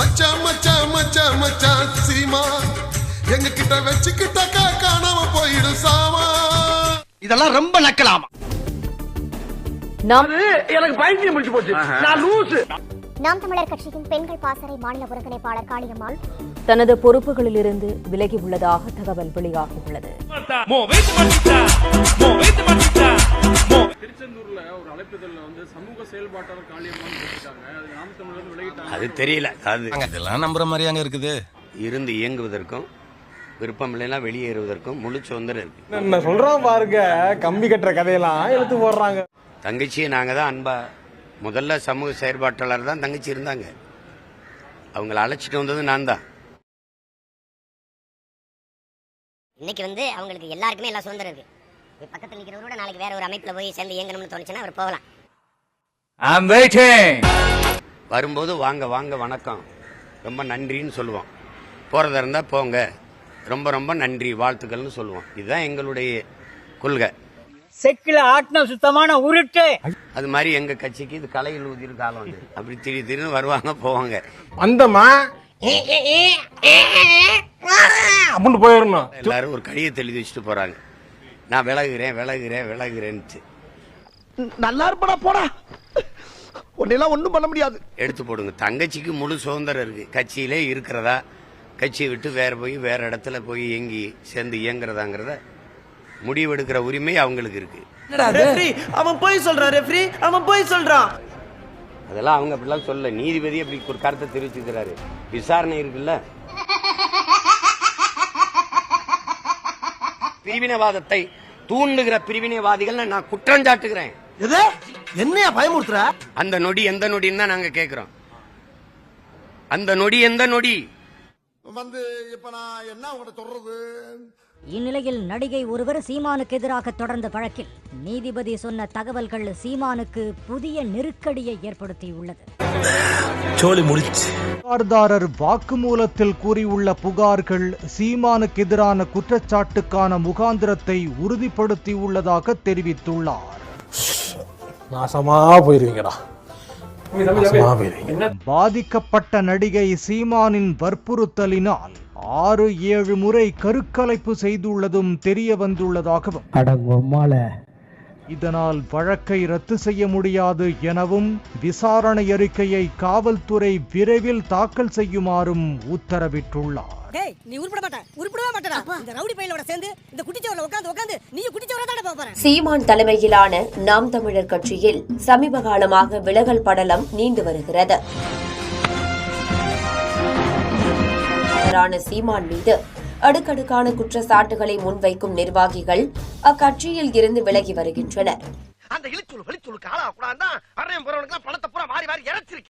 மச்சான் மச்சான் மச்சான் மச்சான் சீமா எங்க கிட்ட வச்சுக்கிட்டாக்கா காணாம போயிடும் சாமா. இதெல்லாம் ரொம்ப நக்கலாமா? நாம் எனக்கு பைத்தியம் முடிச்சு போச்சு. நான் லூசு. நாம் தமிழர் கட்சியின் பெண்கள் பாசறை மாநில ஒருங்கிணைப்பாளர் காளியம்மாள். தனது பொறுப்புகளிலிருந்து விலகி உள்ளதாக தகவல் வெளியாகியுள்ளது திருச்செந்தூர்ல ஒரு அழைப்புதல்ல வந்து சமூக செயல்பாட்டாளர் காளியம்மான்னு போட்டிருக்காங்க. அது நாம் தமிழர் விலகிட்டாங்க. அது தெரியல. அது இதெல்லாம் நம்புற மாதிரியாங்க இருக்குது. இருந்து இயங்குவதற்கும் விருப்பம் இல்லைன்னா வெளியேறுவதற்கும் முழு சுதந்திரம் இருக்கு. என்ன சொல்றான் பாருங்க கம்பி கட்டுற கதையெல்லாம் எடுத்து போடுறாங்க. தங்கச்சியை நாங்க தான் அன்பா முதல்ல சமூக செயற்பாட்டாளர் தான் தங்கச்சி இருந்தாங்க. அவங்கள அழைச்சிட்டு வந்தது நான் தான். இன்னைக்கு வந்து அவங்களுக்கு எல்லாருக்குமே எல்லா சுதந்திரம் இருக்கு. பக்கத்துல நிக்கிறவரோட நாளைக்கு வேற ஒரு அமைப்புல போய் சேர்ந்து இயங்கணும்னு தோணுச்சுன்னா அவர் போகலாம் வரும்போது வாங்க வாங்க வணக்கம் ரொம்ப நன்றின்னு சொல்லுவோம் போறதா இருந்தா போங்க ரொம்ப ரொம்ப நன்றி வாழ்த்துக்கள்னு சொல்லுவோம் இதுதான் எங்களுடைய கொள்கை செக்கில ஆட்டின சுத்தமான உருட்டு அது மாதிரி எங்க கட்சிக்கு இது கலையில் ஊதிர் காலம் இது அப்படி திடீர் திடீர்னு வருவாங்க போவாங்க வந்தமா அப்படின்னு போயிடணும் எல்லாரும் ஒரு கடிதத்தை எழுதி வச்சுட்டு போறாங்க நான் விலகுறேன் விலகுறேன் விலகுறேன்ட்டு நல்லா இருப்படா போடா. உன்னெல்லாம் ஒண்ணும் பண்ண முடியாது. எடுத்து போடுங்க. தங்கச்சிக்கு முழு சுதந்திரம் இருக்கு. கட்சியிலே இருக்கிறதா? கட்சியை விட்டு வேற போய் வேற இடத்துல போய் இயங்கி சேர்ந்து இயங்குறதாங்கிறத முடிவெடுக்கிற உரிமை அவங்களுக்கு இருக்கு. அவன் போய் சொல்றான் ரெஃப்ரி அவன் போய் சொல்றான். அதெல்லாம் அவங்க அப்படிலாம் சொல்ல நீதிபதி அப்படி ஒரு கருத்தை தெரிவிச்சிருக்கிறாரு. விசாரணை இருக்குல்ல? பிரிவினைவாதத்தை தூண்டுகிற பிரிவினைவாதிகள் நான் குற்றம் சாட்டுகிறேன். எது? என்னையா பயமுறுத்துற? அந்த நொடி எந்த நொடின்னு தான் நாங்க கேக்குறோம். அந்த நொடி எந்த நொடி? வந்து இப்ப நான் என்ன உங்கள்ட்ட சொல்றது? இந்நிலையில் நடிகை ஒருவர் சீமானுக்கு எதிராக தொடர்ந்த வழக்கில் நீதிபதி சொன்ன தகவல்கள் சீமானுக்கு புதிய நெருக்கடியை ஏற்படுத்தியுள்ளது. புகார்தாரர் வாக்குமூலத்தில் கூறியுள்ள புகார்கள் சீமானுக்கு எதிரான குற்றச்சாட்டுக்கான முகாந்திரத்தை உறுதிப்படுத்தியுள்ளதாக தெரிவித்துள்ளார். நாசமா போயிருவீங்கடா. பாதிக்கப்பட்ட நடிகை சீமானின் வற்புறுத்தலினால் ஆறு ஏழு முறை கருக்கலைப்பு செய்துள்ளதும் தெரிய வந்துள்ளதாகவும். இதனால் வழக்கை ரத்து செய்ய முடியாது எனவும் விசாரணை அறிக்கையை காவல்துறை விரைவில் தாக்கல் செய்யுமாறும் உத்தரவிட்டுள்ளார். டேய் நீ உருப்பட மாட்ட. உருப்படவே மாட்டடா? இந்த ரவுடி பையலோட சேர்ந்து இந்த குட்டிச்சவரல உட்காந்து உட்காந்து நீ குட்டிச்சவரா தானே போக போற? சீமான் தலைமையிலான நாம் தமிழர் கட்சியில் சமீப காலமாக விலகல் படலம் நீண்டு வருகிறது. சீமான் மீது அடுக்கடுக்கான குற்றச்சாட்டுகளை முன்வைக்கும் நிர்வாகிகள் அக்கட்சியில் இருந்து விலகி வருகின்றனர்.